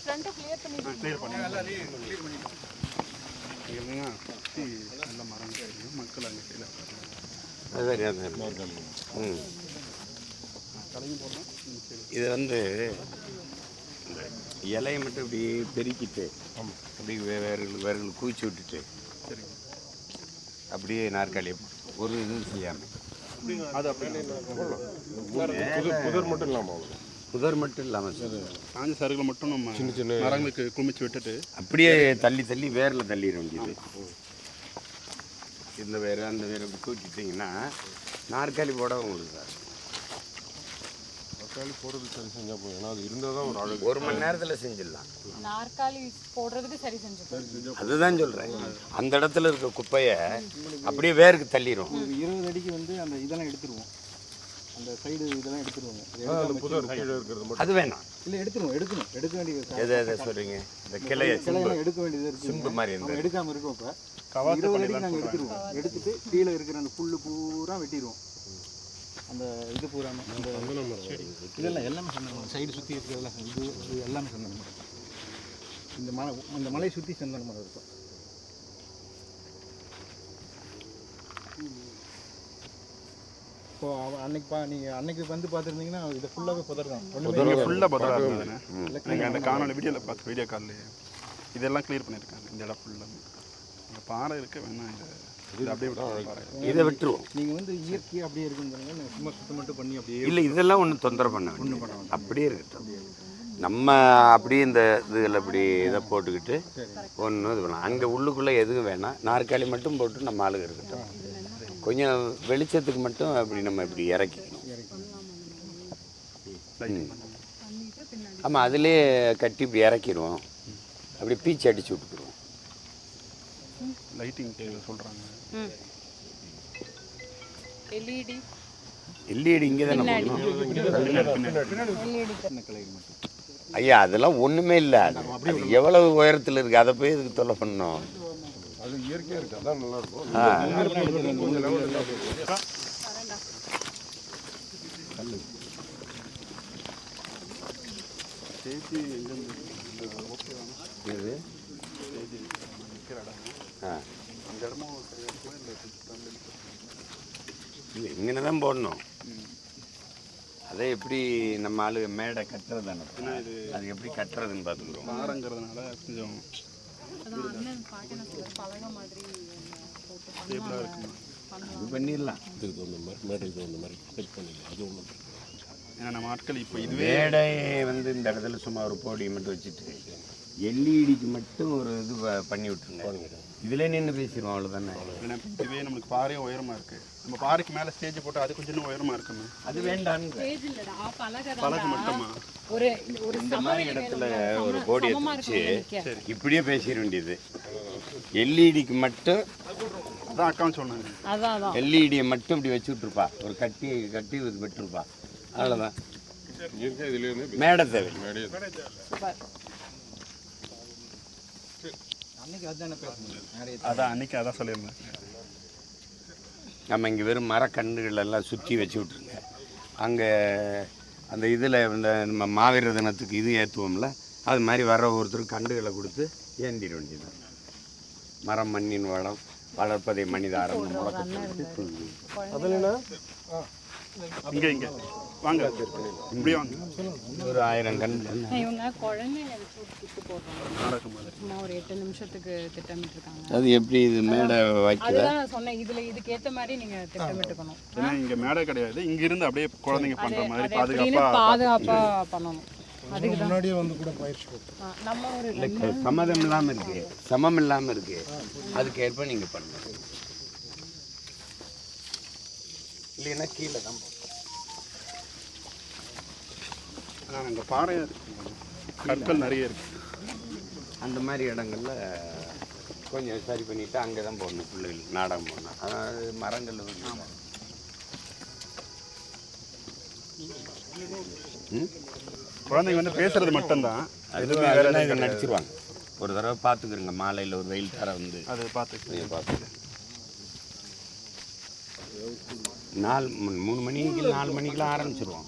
ஃப்ரண்ட்டை clear பண்ணி clear பண்ணி இல்லைங்க சுற்றி நல்ல மரம் தெரியும் மக்கள் அங்கே கீழே அது சரி அது சரி. ம். இது வந்து இந்த இலையை மட்டும் இப்படி பெருக்கிட்டு அப்படி வே- வேர்கள் வேர்கள் குவிச்சு விட்டுட்டு அப்படியே நாற்காலி ஒரு இது செய்யாமல் அது அப்படி புதர் புதர் மட்டும் இல்லாமல் அவ்வளோ புதர் மட்டும் இல்லாமல் சார் காஞ்ச சருகளை மட்டும் நம்ம சின்ன சின்ன மரங்களுக்கு குமிச்சு விட்டுட்டு அப்படியே தள்ளி தள்ளி வேரில் தள்ளிட வேண்டியது. இந்த வேறு அந்த வேறு தூக்கிட்டிங்கன்னா நாற்காலி போட உங்களுக்கு சார். தக்காளி போடுறது சரி செஞ்சால் போதும். ஏன்னா அது இருந்தால் தான் ஒரு அழகு ஒரு மணி நேரத்தில் செஞ்சிடலாம். நாற்காலி போடுறதுக்கு சரி செஞ்சுக்கோ அதுதான் சொல்கிறேன் அந்த இடத்துல இருக்க குப்பையை அப்படியே வேருக்கு தள்ளிடும் இருபது அடிக்கு வந்து அந்த இதெல்லாம் எடுத்துருவோம். அந்த சைடு இதெல்லாம் எடுத்துருவாங்க அது வேணாம். இல்லை எடுத்துருவோம் எடுக்கணும். எடுக்க வேண்டியது எதை எதை சொல்கிறீங்க இந்த கிளைய கிளையெல்லாம் எடுக்க வேண்டியது சிம்பு மாதிரி நம்ம எடுக்காம இருக்கோம் இப்போ. கவாத்து இருபது அடிக்கு பண்ணிடலாம் நாங்கள் எடுத்துருவோம். எடுத்துட்டு கீழே இருக்கிற அந்த புல்லு பூரா வெட்டிடுவோம் அந்த இது பூராம. அந்த இதெல்லாம் எல்லாமே சந்தனம் சைடு சுற்றி இருக்கிறதெல்லாம் இது இது எல்லாமே சந்தன மரம் இந்த மலை இந்த மலையை சுற்றி சந்தன மரம் இருக்கும். இப்போ அன்னைக்கு பா நீங்கள் அன்னைக்கு வந்து பார்த்துருந்தீங்கன்னா இது ஃபுல்லாகவே புதர் தான் ஒன்றுமே இங்கே ஃபுல்லாக பத்திரா இருந்ததுண்ணே நீங்கள் அந்த காணொலி வீடியோவில் பார்த்து வீடியோ காலில் இதெல்லாம் கிளியர் பண்ணியிருக்காங்க இந்த இடம் ஃபுல்லாக அங்கே பாறை இருக்கு வேணா இது இது விட்டுருவோம். நீங்கள் வந்து இயற்கையாக அப்படியே இருக்குன்னு சொன்னீங்க. நீங்கள் சும்மா சுத்தம் மட்டும் பண்ணி அப்படியே இல்லை இதெல்லாம் ஒன்றும் தொந்தரவு பண்ண வேண்டாம். அப்படியே இருக்கட்டும். நம்ம அப்படியே இந்த இதில் இப்படி இதை போட்டுக்கிட்டு ஒன்றும் இது பண்ணலாம் அங்கே உள்ளுக்குள்ளே எதுவும் வேணாம். நாற்காலி மட்டும் போட்டு நம்ம ஆளுங்க இருக்கட்டும். கொஞ்சம் வெளிச்சத்துக்கு மட்டும் அப்படி நம்ம இப்படி இறக்கிக்கணும். ஆமாம் அதிலே கட்டி இப்படி இறக்கிடுவோம். அப்படி பீச்சு அடிச்சு விட்டுக்குருவோம் லைட்டிங் சொல்கிறாங்க எல்இடி எல்இடி இங்கே தானே ஐயா அதெல்லாம் ஒன்றுமே இல்லை. அது எவ்வளவு உயரத்தில் இருக்குது அதை போய் இதுக்கு தொல்லை பண்ணணும்? அது இயற்கையாக இருக்குது அதான் நல்லா இருக்கும். ஆ. கொஞ்சம் லெவல் இல்லாமல் ஸ்டேஜ் எங்கேருந்து ஓகேவாங்க இது ஸ்டேஜ் நிற்கிற இடம் ஆ. அந்த இடமும் சரியாக இருக்கும் இல்லை இங்கே தான் போடணும். அதை எப்படி நம்ம ஆளு மேடை கட்டுறது அது எப்படி கட்டுறதுன்னு பார்த்துக்குறோம் பாறைங்கிறதுனால கொஞ்சம் ஸ்டேபிளாக இருக்குமா? இது பண்ணிடலாம். இதுக்கு தகுந்த மாதிரி மேடைக்கு தகுந்த மாதிரி செட் பண்ணிடலாம். அது ஒன்றும் ஏன்னா நம்ம ஆட்கள் இப்போ இதுவே மேடை வந்து இந்த இடத்துல சும்மா ஒரு போடி மட்டும் வச்சுட்டு எல்இடிக்கு மட்டும் ஒரு இது பண்ணி விட்டுருங்க. இதில் நின்று பேசிடுவோம் அவ்வளோதானே இதுவே நம்மளுக்கு பாறையும் உயரமாக இருக்குது நம்ம பாறைக்கு மேலே ஸ்டேஜ் போட்டு அது கொஞ்சம் இன்னும் உயரமாக இருக்குமே அது வேண்டான்னு ஸ்டேஜ் இல்லடா பழக மட்டுமா? ஒரு ஒரு இந்த மாதிரி இடத்துல ஒரு போடி வச்சு இப்படியே பேசிட வேண்டியது. எல்இடிக்கு மட்டும் அதான் அக்காவும் சொன்னாங்க. எல்இடியை மட்டும் இப்படி வச்சு விட்ருப்பா ஒரு கட்டி கட்டி இது விட்டுருப்பா. அவ்வளோதான் மேடை தேவை மேடையை சூப்பர் அன்னைக்கு அதுதானே பேசணும் நிறைய அதான் அன்னைக்கு அதான் சொல்லியிருந்தேன். நம்ம இங்கே வெறும் மரக்கன்றுகள் எல்லாம் சுற்றி வச்சு விட்ருங்க அங்கே அந்த இதில் இந்த நம்ம மாவீர தினத்துக்கு இது ஏற்றுவோம்ல அது மாதிரி வர ஒருத்தர் கண்டுகளை கொடுத்து ஏந்திட வேண்டியது மரம் மண்ணின் வளம் வளர்ப்பதை மனிதாரம் முழக்கத்தை இங்கே இங்கே. வாங்க. இப்படியே வாங்க. ஒரு ஆயிரம் கன்று இவங்க குழந்தைங்க விட்டு போடுறாங்க. ஒரு எட்டு நிமிஷத்துக்கு திட்டமிட்டு இருக்காங்க அது எப்படி இது மேடை அதுதான் நான் சொன்னேன். இதுல இதுக்கு ஏத்த மாதிரி நீங்க திட்டமிட்டுக்கணும். ஏன்னா இங்கே மேடை கிடையாது. இங்கிருந்து அப்படியே குழந்தைங்க பண்ணுற மாதிரி பாதுகாப்பாக பாதுகாப்பா பண்ணணும். முன்னாடியே வந்து கூட பயிற்சி ஆ, நம்ம ஒரு இல்லை சம்மதம் இல்லாமல் இருக்கு. சமம் இல்லாமல் இருக்கு. அதுக்கு ஏற்ப நீங்கள் பண்ணணும். இல்லைன்னா கீழே தான் போகணும். ஆனால் அங்கே பாறையாக இருக்கு கற்கள் நிறைய இருக்கு. அந்த மாதிரி இடங்கள்ல கொஞ்சம் சரி பண்ணிட்டு அங்கே தான் போடணும் பிள்ளைகள் நாடகம் போடணும். அதாவது மரங்கள் வந்து ம்? குழந்தைங்க வந்து பேசுறது மட்டும்தான். அது இதை நடிச்சிருவாங்க. ஒரு தடவை பார்த்துக்கிறோங்க மாலையில் ஒரு வெயில் தர வந்து. அது பார்த்து பார்த்து நாலு மூணு- மூணு மணிக்கு நாலு மணிக்கெலாம் ஆரம்பிச்சிருவோம்.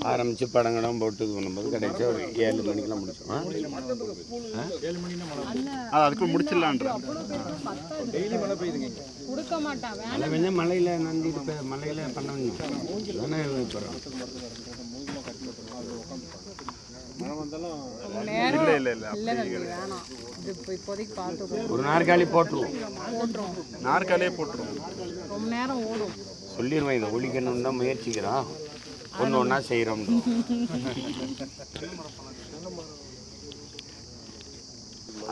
ஆரம்பித்து படங்கடம் போட்டு இது பண்ணும்போது கடைசியாக ஒரு ஏழு மணிக்கெலாம் முடிச்சிடுவோம் அது அதுக்குள்ள முடிச்சிடலான்ற டெய்லி மழை பெய்யுதுங்க இங்க. கொடுக்க மாட்டான் வேணாம். மழை பெஞ்சா மலையில் நந்திட்டு மலையில் பண்ண வேணும். தானே பார்த்துக்கோ. ஒரு நாற்காலி போட்டுருவோம். நாற்காலியே போட்டுருவோம். ரொம்ப நேரம் ஓடும். சொல்லிடுவேன் இதை ஒழிக்கணும்னு தான் முயற்சிக்கிறோம் ஒன்று ஒன்றா செய்கிறோம்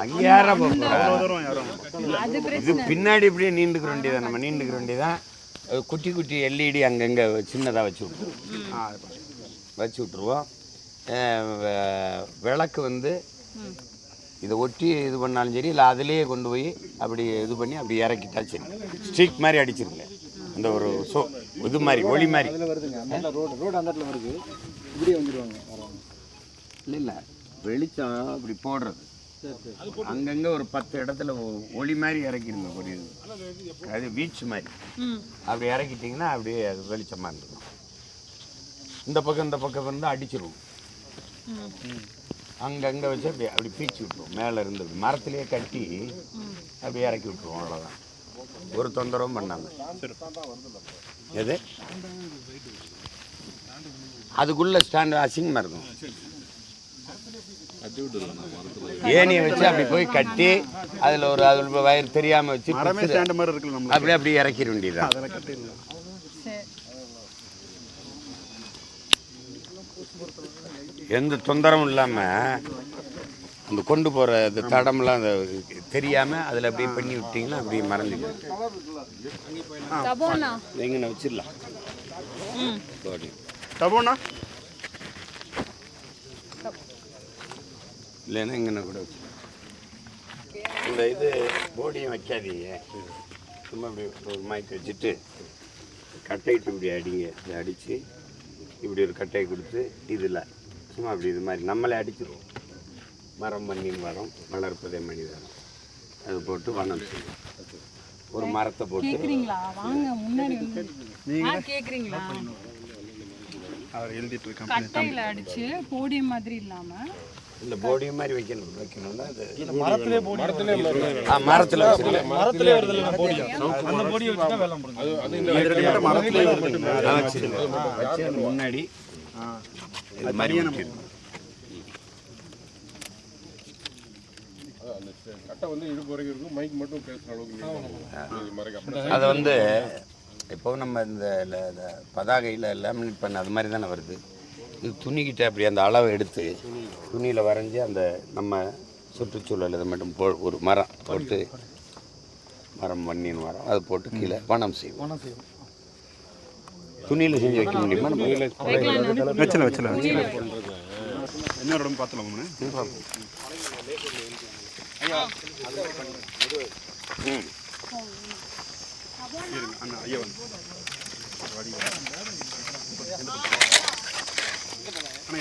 அங்கே யாரா போகிறோம் அவ்வளோ தூரம் யாரும் அது இது பின்னாடி இப்படியே நீண்டுக்க வேண்டியதான் நம்ம நீண்டுக்க வேண்டியதான் குட்டி குட்டி எல்இடி அங்கங்கே சின்னதாக வச்சு விட்ருவோம். வச்சு விட்ருவோம் விளக்கு வந்து இதை ஒட்டி இது பண்ணாலும் சரி இல்லை அதுலேயே கொண்டு போய் அப்படி இது பண்ணி அப்படி இறக்கிட்டா சரி. ஸ்ட்ரீக் மாதிரி அடிச்சிருங்க. அந்த ஒரு சோ இது மாதிரி ஒளி மாதிரி. அதுல வருதுங்க. அந்த ரோடு ரோடு அந்த இடத்துல வருது. இப்படியே வந்துடுவாங்க. வரவங்க இல்லை இல்லை. வெளிச்சம் அப்படி போடுறது. சரி சரி அங்கங்கே ஒரு பத்து இடத்துல ஒளி மாதிரி இறக்கிடுங்க ஒரு இது அது வீச்சு மாதிரி. ம். அப்படி இறக்கிட்டிங்கன்னா அப்படியே அது வெளிச்சமாக இருந்துடும். இந்த பக்கம் இந்த பக்கம் வந்து அடிச்சிருவோம் ம். அங்கங்கே வச்சு அப்படி அப்படி பீச்சு விட்ருவோம் மேலே இருந்து அப்படி மரத்துலேயே கட்டி அப்படி இறக்கி விட்ருவோம் அவ்வளோதான் ஒரு தொந்தரவும் பண்ணாங்க. எது? அதுக்குள்ள ஸ்டாண்டு அசிங்கமாக இருக்கும் ஏணியை வச்சு அப்படி போய் கட்டி அதில் ஒரு அதில் வயிறு தெரியாமல் வச்சு அப்படியே அப்படியே இறக்கிற வேண்டியதுதான். எந்த தொந்தரவும் இல்லாமல் அந்த கொண்டு போகிற அந்த தடம்லாம் அந்த தெரியாமல் அதில் அப்படியே பண்ணி விட்டிங்கன்னா அப்படியே மறந்துடும் தபோண்ணா எங்கே வச்சிடலாம். தபோண்ணா இல்லைன்னா இங்கே கூட வச்சு இந்த இது போடியும் வைக்காதீங்க. சும்மா இப்படி ஒரு மைக் வச்சுட்டு கட்டைட்டு இப்படி அடிங்க. இப்படி அடித்து இப்படி ஒரு கட்டையை கொடுத்து இதில் சும்மா அப்படி இது மாதிரி நம்மளே அடிச்சிருவோம். மரம் மண்ணின் மரம் வளர்ப்பதே மனிதரம் அது போட்டு வனம் செய்யும். ஒரு மரத்தை போட்டு கேக்குறீங்களா? வாங்க முன்னாடி வந்து ஆ கேக்குறீங்களா? அவர் எழுதிட்டு இருக்கான் கட்டையில அடிச்சு போடியம் மாதிரி இல்லாம இந்த போடியும் மாதிரி வைக்கணும். வைக்கணும்னா அது மரத்திலே போடி ஆ மரத்தில் வச்சுருக்கேன். மரத்திலே வருது அந்த போடியை வச்சு தான் வேலை முடியும் இது மரத்துலேயே வருதுங்க வச்சு அந்த முன்னாடி இது மாதிரி கட்டை வந்து இது வரைக்கும் இருக்கும். மைக் மட்டும் அளவுக்கு அதை வந்து இப்போ நம்ம இந்த பதாகையில் லேமினேட் பண்ண அது மாதிரி தானே வருது? இது துணிக்கிட்ட அப்படி அந்த அளவை எடுத்து துணியில் வரைஞ்சி அந்த நம்ம சுற்றுச்சூழல் இதை மட்டும் போ ஒரு மரம் போட்டு மரம் பண்ணின்னு மரம் அதை போட்டு கீழே வனம் செய்வோம். பணம் செய்யும் துணியில் செஞ்சு வைக்க முடியுமா? நம்ம வச்சல வச்சல வச்சல இன்னொரு இடம் பார்த்துலாம் ம் இருங்க அண்ணா ஐயா வந்து அண்ணா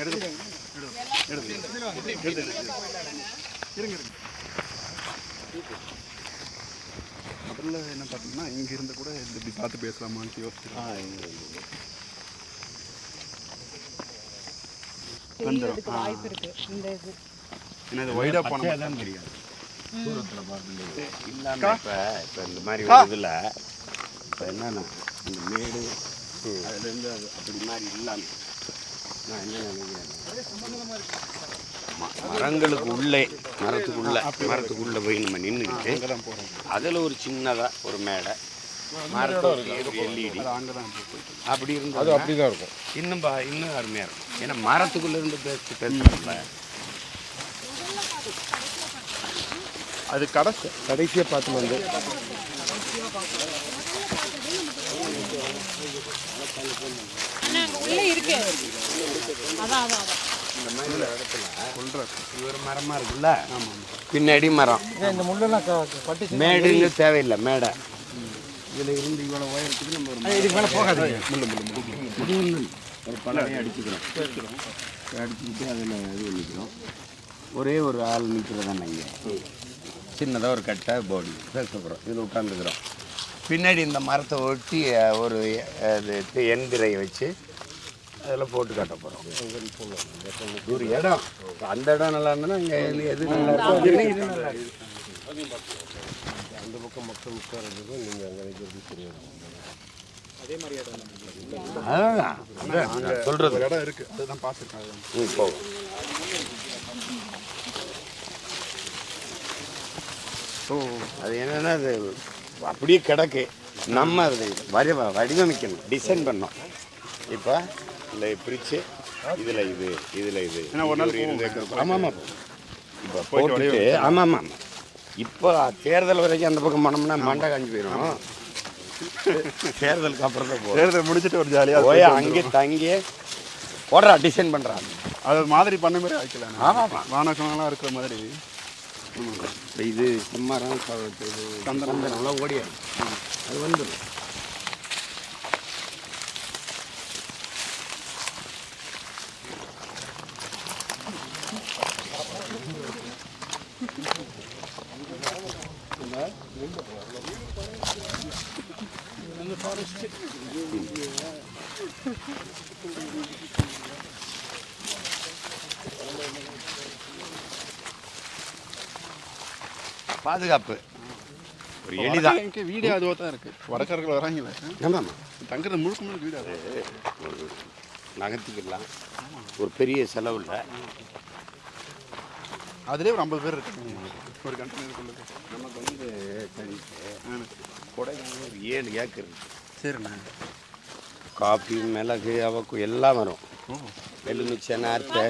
எடுத்து. எடுத்து எடுத்து எடுத்து இருங்க இருங்க முதல்ல என்ன பார்த்தீங்கன்னா இங்க இருந்து. கூட இப்படி பார்த்து பேசலாமான்னு யோசிச்சு தெரியறதுக்கு வாய்ப்பு இருக்கு. இந்த இது. ஏன்னா இது வைடா போன தான் தெரியாது. தூரத்தில் பார்க்கும்போது இல்லாமல் இப்போ இப்போ இந்த மாதிரி ஒரு இதில் இப்போ என்னன்னா இந்த மேடு அதுலேருந்து அது அப்படி மாதிரி இல்லாமல் நான் என்ன நினைக்கிறேன் மரங்களுக்கு உள்ளே மரத்துக்குள்ளே மரத்துக்குள்ளே போய் நம்ம நின்றுக்கிட்டு தான் அதில் ஒரு சின்னதாக ஒரு மேடை எல்இடி தான் அப்படி அது இருந்தது அப்படிதான் இருக்கும். இன்னும் பா இன்னும் அருமையாக இருக்கும். ஏன்னா மரத்துக்குள்ளே இருந்து பேசி அது கடைசி கடைசியாக பார்த்து வந்து. பின்னாடி மரம். இந்த முள்ளெல்லாம் க- பட்டு மேடுன்னு தேவையில்லை மேடை. இதில் இருந்து இவ்வளோ உயரத்துக்கு நம்ம ஒரு இதுக்கு மேலே போகாதீங்க. முள்ளு ஒரு பலகையை அடிச்சுக்கிறோம். அடிச்சுக்கிட்டு அதில் இது பண்ணிக்கிறோம். ஒரே ஒரு ஆள் நிற்கிறதா இங்கே? சின்னதாக ஒரு கட்டை போடி பேச போகிறோம் இதில் உட்காந்துக்கிறோம் பின்னாடி இந்த மரத்தை ஒட்டி ஒரு அது எந்திரையை வச்சு அதில் போட்டு காட்ட போகிறோம் ஒரு இடம். அந்த இடம் நல்லா இருந்ததுன்னா இங்கே எது நல்லா இது. அந்த பக்கம் மக்கள் உட்கார்றது நீங்கள் அங்கே நிற்கிறது தெரியாது. அதான் அதான். சொல்கிறது ஒரு இடம் இருக்குது அதுதான் பார்த்துருக்கேன் அதுதான் ம் போகும் ஸோ அது என்னன்னா அது அப்படியே கிடக்கு. நம்ம அதை வரி வடிவமைக்கணும் டிசைன் பண்ணோம் இப்போ இந்த பிரித்து இதில் இது இதில் இது. ஆமாம் ஆமாம் இப்போ போட்டுட்டு ஆமாம் ஆமாம் இப்போ தேர்தல் வரைக்கும் அந்த பக்கம் போனோம்னா மண்டை காஞ்சி போயிடும் தேர்தலுக்கு அப்புறம் தான் தேர்தல் முடிச்சுட்டு ஒரு ஜாலியாக போய் அங்கே தங்கி போடுறா டிசைன் பண்ணுறாங்க அது மாதிரி பண்ண மாதிரி ஆக்கலாம் ஆமாம் வானகம்லாம் இருக்கிற மாதிரி. இது செம்மரம் இது சந்தனம்லாம் ஓடியாது அது வந்துடும் பாதுகாப்பு. ஒரு எளிதா எனக்கு வீடியோ அதுவாக தான் இருக்குது வடக்கர்கள் வராங்களே ஆமாம் தங்குறது முழுக்க முழுக்க வீடு அது? ஒரு நகர்த்திக்கலாம். ஒரு பெரிய செலவு இல்லை. அதுலேயே ஒரு ஐம்பது பேர் இருக்காங்க. ஒரு கண்டெய்னருக்குள்ளது நமக்கு வந்து கொடைக்கானல் ஒரு ஏழு ஏக்கர் இருக்கு. சரிண்ணா. காஃபி மிளகு அவக்கு எல்லாம் வரும். எலுமிச்சை நார்த்தை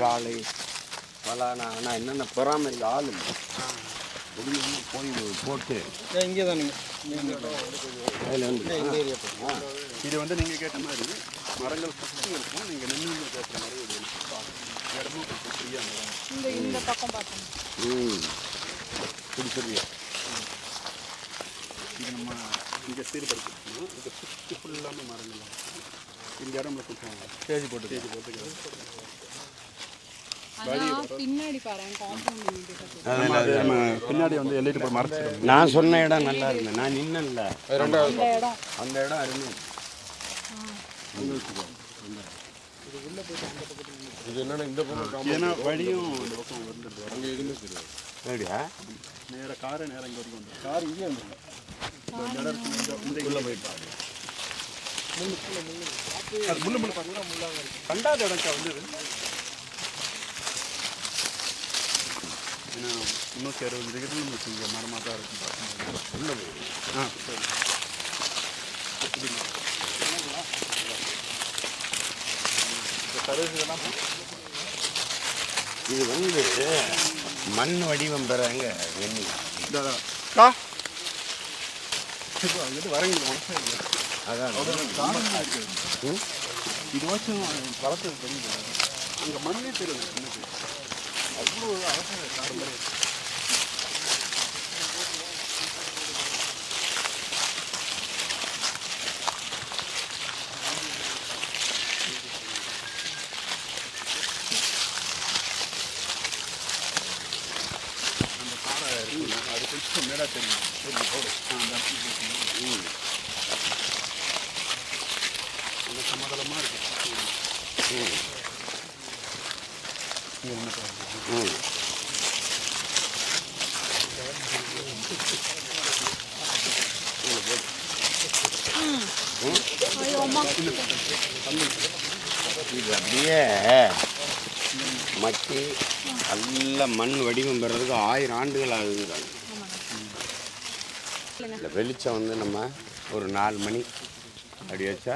வாழை பலானா ஆனால் என்னென்ன பராமரிக்க ஆள் இல்லை போய் போட்டு இங்கே தான் நீங்கள் அதில் வந்து இது வந்து நீங்கள் கேட்ட மாதிரி மரங்கள் சுற்றி இருக்கும் நீங்கள் நின்று பேசுகிற மாதிரி ஒரு இடமும் கொஞ்சம் ஃப்ரீயாக இருக்கும் இந்த இந்த பக்கம் பார்த்தோம் ம். பிடிச்சிருவியா இது நம்ம இங்கே சீர்படுத்திக்கணும். இது சுற்றி ஃபுல்லாமே மரங்கள். இந்த இடம் கொஞ்சம் ஸ்டேஜ் போட்டு ஸ்டேஜ் போட்டு பின்னாடி வந்து எல்லைட்டு போய் மறைச்சிடும் நான் சொன்ன இடம் நல்லா இருந்தேன் நான் நின்னல அந்த இடம். அந்த இடம் அருமை. இது என்னன்னா இந்த பக்கம் ஏன்னா வழியும் இந்த பக்கம் வந்துட்டு அங்கே எதுவுமே தெரியாது. அப்படியா? நேராக காரு நேரம் இங்கே வரைக்கும் கார் இங்கே வந்துடும். இந்த உள்ள போயிட்டு அது முள்ளு முள்ளு பார்த்தீங்கன்னா முள்ளாக இருக்கு. கண்டாத இடம்க்கா வந்து ஏன்னா முந்நூற்றி அறுபது டிகிரி நம்மளுக்கு இங்கே மரமாக தான் இருக்கும் பார்க்கும்போது உள்ள ஆ சரி இது வந்து மண் வடிவம் பெறாங்க வெண்ணி கா இப்போ அங்கிட்டு வரங்க மனசே இல்லை அதான் காரணமாக இருக்குது இது வச்சும் வளர்த்தது தெரியுது அங்கே மண்ணே தெரியுது எனக்கு அவ்வளோ அவசரம் காரணம் அந்த பாறை இருக்குல்ல, அது கொஞ்சம் மேலே தெரியும் சரி, போடு. ஆ, அந்த இடத்துல போட்டு. ம். அந்த சமதளமாக இருக்கு ம் இங்கே என்ன பாருங்க ம் ஐயோ அம்மா இது அப்படியே மக்கி நல்ல மண் வடிவம் பெறதுக்கு ஆயிரம் ஆண்டுகள் ஆகுதுங்கிறாங்க இந்த வெளிச்சம் வந்து நம்ம ஒரு நாலு மணி அப்படி வச்சா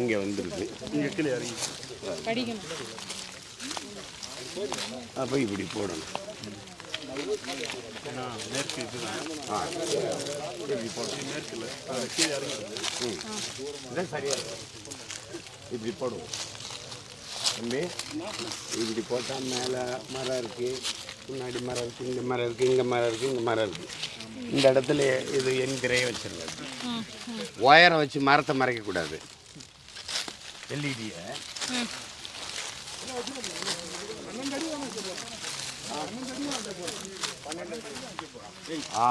இங்கே வந்துடுது இங்கே கீழே இறங்கி. அப்போ இப்படி போடணும். மேற்கு இதுதான் இப்படி மேற்கில் கீழே இறங்கி இப்படி போடுவோம் தம்பி இப்படி போட்டால் மேலே மரம் இருக்குது முன்னாடி மரம் இருக்குது இங்கே மரம் இருக்குது இங்கே மரம் இருக்குது இங்கே மரம் இருக்குது இந்த இடத்துல இது என் திரையை வச்சிருங்க ஒயரை வச்சு மரத்தை மறைக்கக்கூடாது எல்இடியை ஆ.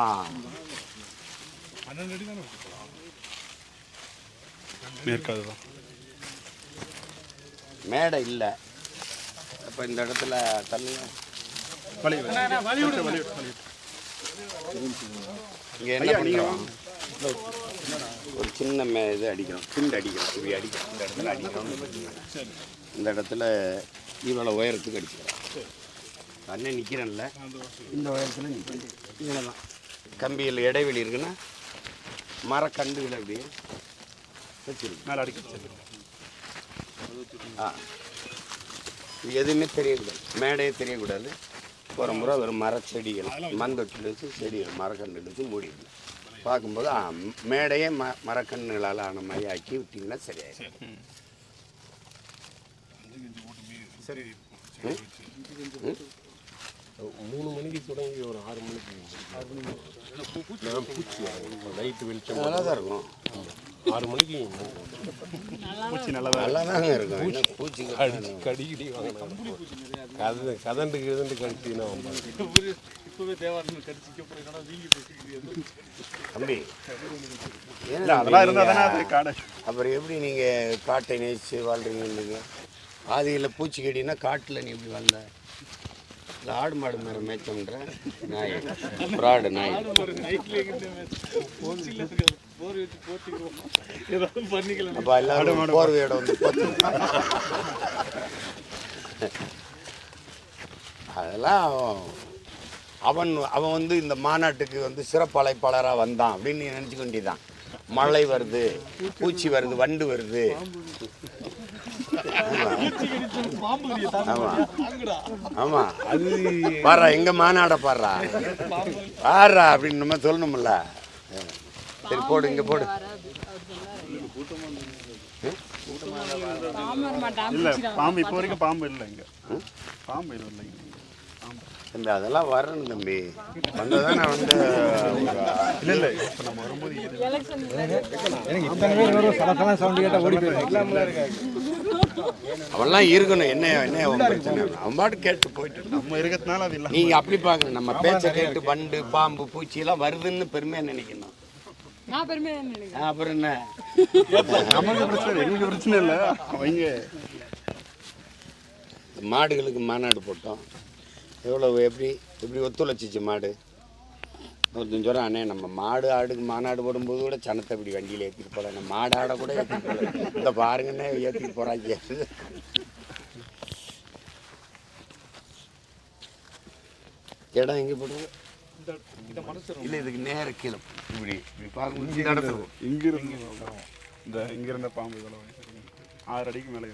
மேற்காது தான் மேடை இல்லை. அப்போ இந்த இடத்துல வலி இங்கே என்ன பண்ணுறோம் ஒரு சின்ன மே இது அடிக்கிறோம். துண்டு அடிக்கிறோம். இப்படி அடிக்கிறோம். இந்த இடத்துல அடிக்கிறோம். இந்த இடத்துல இவ்வளோ உயரத்துக்கு அடிச்சுக்கிறோம் அண்ணன் நிற்கிறேன்ல இந்த உயரத்தில் நிற்கிறேன் இதில் தான் கம்பியில் இடைவெளி இருக்குன்னா மரக்கண்டுகளை அப்படியே வச்சிருக்கு மேலே அடிக்க ஆ. இது எதுவுமே தெரியக்கூடாது. மேடையே தெரியக்கூடாது. ஒரு முறை வெறும் மரச்செடிகள் மண்தொட்டில் வச்சு செடிகள் மரக்கன்றுகள் வச்சு மூடிடணும். பார்க்கும்போது மேடையே ம மரக்கன்றுகளால் ஆன மாதிரி ஆக்கி விட்டிங்கன்னா சரியாயிடும். மூணு மணிக்கு தொடங்கி ஒரு ஆறு மணிக்கு பூச்சி நைட்டு வெளிச்சம் நல்லா தான் இருக்கும். ஆறு மணிக்கு பூச்சி நல்லா நல்லா தாங்க இருக்கும். பூச்சி அடி கடிக்கடி கதை கதண்டு கிதண்டு கடிச்சின்னா தம்பி. இல்லை அதெல்லாம் இருந்தால் தானே காடை. அப்புறம் எப்படி நீங்கள் காட்டை நேசித்து வாழ்கிறீங்க ஆதியில் பூச்சிக்கடினா காட்டில் நீ எப்படி வாழ்ந்த? இல்லை ஆடு மாடு மேலே மேய்ச்சோன்ற நாய். ப்ராடு நாய். அப்போ எல்லாரும் போர்வையோட வந்து அதெல்லாம் அவன் அவன் வந்து இந்த மாநாட்டுக்கு வந்து சிறப்பு அழைப்பாளராக வந்தான் அப்படின்னு நீ நினச்சிக்க வேண்டியதான் மழை வருது பூச்சி வருது வண்டு வருது. ஆமா ஆமா அது பாடுறா எங்க மாநாட பாடுறா பாடுறா அப்படின்னு நம்ம சொல்லணும்ல சரி போடு இங்க போடு பாம்பு இல்லை பாம்பு இப்போ வரைக்கும் பாம்பு இல்லை இங்கே பாம்பு இல்லை தம்பி அதெல்லாம் வரணும் தம்பி வந்ததானே வந்து இல்லை இல்லை இப்போ நம்ம அவன்லாம் இருக்கணும். என்ன என்ன அவன் பிரச்சனை? அவன் பாட்டு கேட்டு போயிட்டு. நம்ம இருக்கிறதுனால அது இல்லை நீங்க அப்படி பாக்கணும் நம்ம பேச்சை கேட்டு வண்டு பாம்பு பூச்சி எல்லாம் வருதுன்னு பெருமையா நினைக்கணும். அப்புறம் என்ன? நமக்கு பிரச்சனை எங்களுக்கு பிரச்சனை இல்லை. அவங்க மாடுகளுக்கு மாநாடு போட்டோம். எவ்வளோ எப்படி எப்படி ஒத்துழைச்சிச்சு மாடு? ஒருத்தன் சொல்கிறான் அண்ணே நம்ம மாடு ஆடுக்கு மாநாடு போடும்போது கூட சனத்தை இப்படி வண்டியில் ஏற்றிட்டு போகல நம்ம மாடு ஆடை கூட ஏற்றிட்டு போகல இந்த பாருங்கண்ணே ஏற்றிட்டு போகிறாங்க இடம் எங்கே போடுறது இல்லை இதுக்கு நேர கீழே. இப்படி இப்படி இந்த இடத்துல இங்கிருந்து இந்த இங்கிருந்த பாம்பு இவ்வளோ ஆறு அடிக்கு மேலே.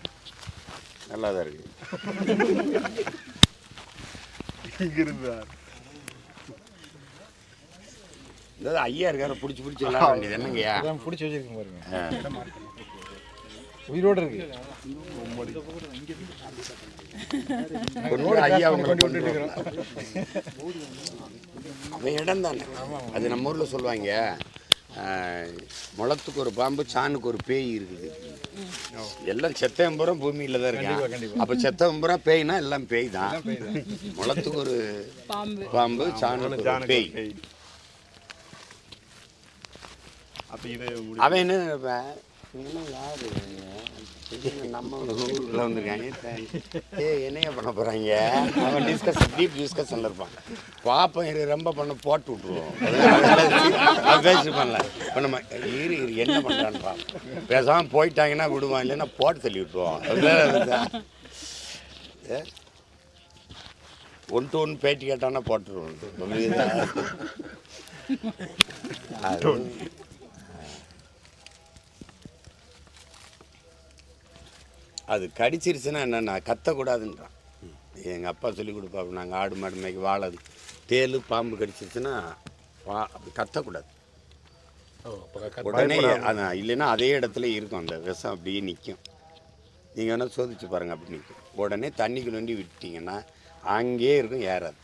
நல்லா தான் இருக்குது இங்கிருந்து ஆறு. இந்த ஐயா இருக்கார பிடிச்சி பிடிச்சி விளாட வேண்டியது என்னங்கய்யா? பிடிச்சி வச்சிருக்கேன் பாருங்க. உயிரோட இருக்கு. ஐயா அவங்களை கொண்டு வரலாம். அவன் இடம் தானே அது. நம்ம ஊரில் சொல்லுவாங்க. முளத்துக்கு ஒரு பாம்பு சாணுக்கு ஒரு பேய் இருக்குது. எல்லாம் செத்தம்புறம் பூமியில் தான் இருக்கான். அப்போ செத்தம்புறம் பேய்னா எல்லாம் பேய் தான். முளத்துக்கு ஒரு பாம்பு. பாம்பு சாணுக்கு பேய். அப்போ இது முடி அவன் என்ன நினைப்பான், இவங்கெல்லாம் யாரு? இவங்க? நம்ம ஊருக்குள்ள வந்திருக்காங்க. ஏ என்னைய பண்ண போறாங்க? அவன் டிஸ்கஸ் டீப் டிஸ்கஷன்ல இருப்பான். பாப்போம் இரு ரொம்ப பண்ண போட்டு விட்ருவோம் அவன் பேசிருப்பான்ல இப்போ நம்ம இரு இரு என்ன பண்ணுறான்னு பேசாமல் போயிட்டாங்கன்னா விடுவான் இல்லைன்னா போட்டு தள்ளி விட்ருவோம் ஏ? ஒன் டு ஒன் பேட்டி கேட்டான்னா போட்டுருவோம். புரியுதா? அது அது கடிச்சிருச்சுன்னா என்னென்ன கத்தக்கூடாதுன்றான். எங்கள் அப்பா சொல்லி கொடுப்பாரு நாங்கள் ஆடு மாடு மேய்க்க வாழது. தேலு பாம்பு கடிச்சிருச்சுன்னா வா அப்படி கத்தக்கூடாது. உடனே அதான் இல்லைன்னா அதே இடத்துல இருக்கும் அந்த விஷம் அப்படியே நிற்கும் நீங்கள் வேணால் சோதிச்சு பாருங்கள் அப்படி நிற்கும் உடனே தண்ணிக்கு நோண்டி விட்டீங்கன்னா அங்கேயே இருக்கும் ஏறாது.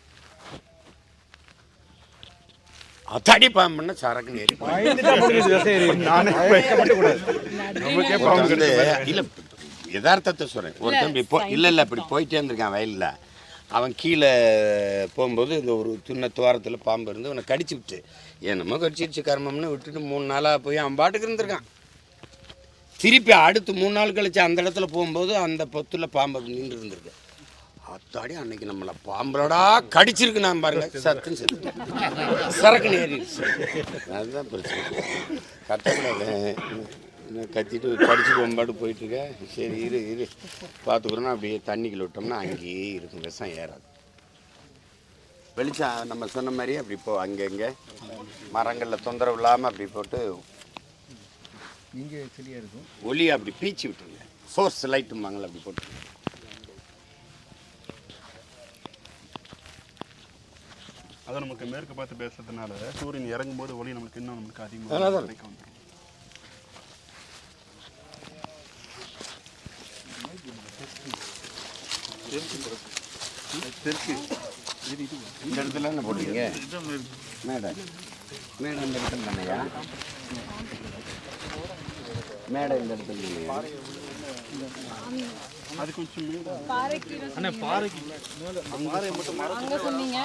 தடி பாம்புன்னா சரக்குன்னு ஏறி இல்ல யதார்த்தத்தை சொல்றேன். ஒருத்தன் இப்படி போ இல்லை இல்லை இப்படி போயிட்டே இருந்திருக்கான் வயலில். அவன் கீழே போகும்போது இந்த ஒரு சின்ன துவாரத்தில் பாம்பு இருந்து அவனை கடிச்சு விட்டு என்னமோ கடிச்சிருச்சு கர்மம்னு விட்டுட்டு மூணு நாளாக போய் அவன் பாட்டுக்கு இருந்திருக்கான். திருப்பி அடுத்து மூணு நாள் கழிச்சு அந்த இடத்துல போகும்போது அந்த பொத்துல பாம்பு நின்று இருந்திருக்கு. அத்தாடி அன்னைக்கு நம்மளை பாம்பளடா கடிச்சிருக்கு நான் பாருங்க. சத்துன்னு செத்து. சரக்கு நேரிடுச்சு அதுதான் பிரச்சனை. கத்தக்கூடாது இன்னும் கத்திட்டு கடிச்சு போகும்பாடு போயிட்டுருக்க? சரி இரு இரு. பார்த்துக்குறோன்னா அப்படியே தண்ணிக்குள்ள விட்டோம்னா அங்கேயே இருக்கும். விஷம் ஏறாது. வெளிச்சம் நம்ம சொன்ன மாதிரி அப்படி போ அங்கங்கே மரங்களில் தொந்தரவு இல்லாமல் அப்படி போட்டு இங்கே செடியாக இருக்கும். ஒளி அப்படி பீச்சு விட்டுருங்க. சோர்ஸ் லைட்டுமாங்கள அப்படி போட்டு. அதை நமக்கு மேற்கு பார்த்து பேசுறதுனால சூரியன் இறங்கும் போது ஒளி நமக்கு இன்னும் நமக்கு அதிகமாக. கிடைக்க வந்துடும் இந்த இடத்துல என்ன போடுறீங்க மேடை மேடை இந்த இடத்துல தானையா மேடை இந்த இடத்துல இல்லையா அது கொஞ்சம் மேல பாறைக்கு. அங்க சொன்னீங்க.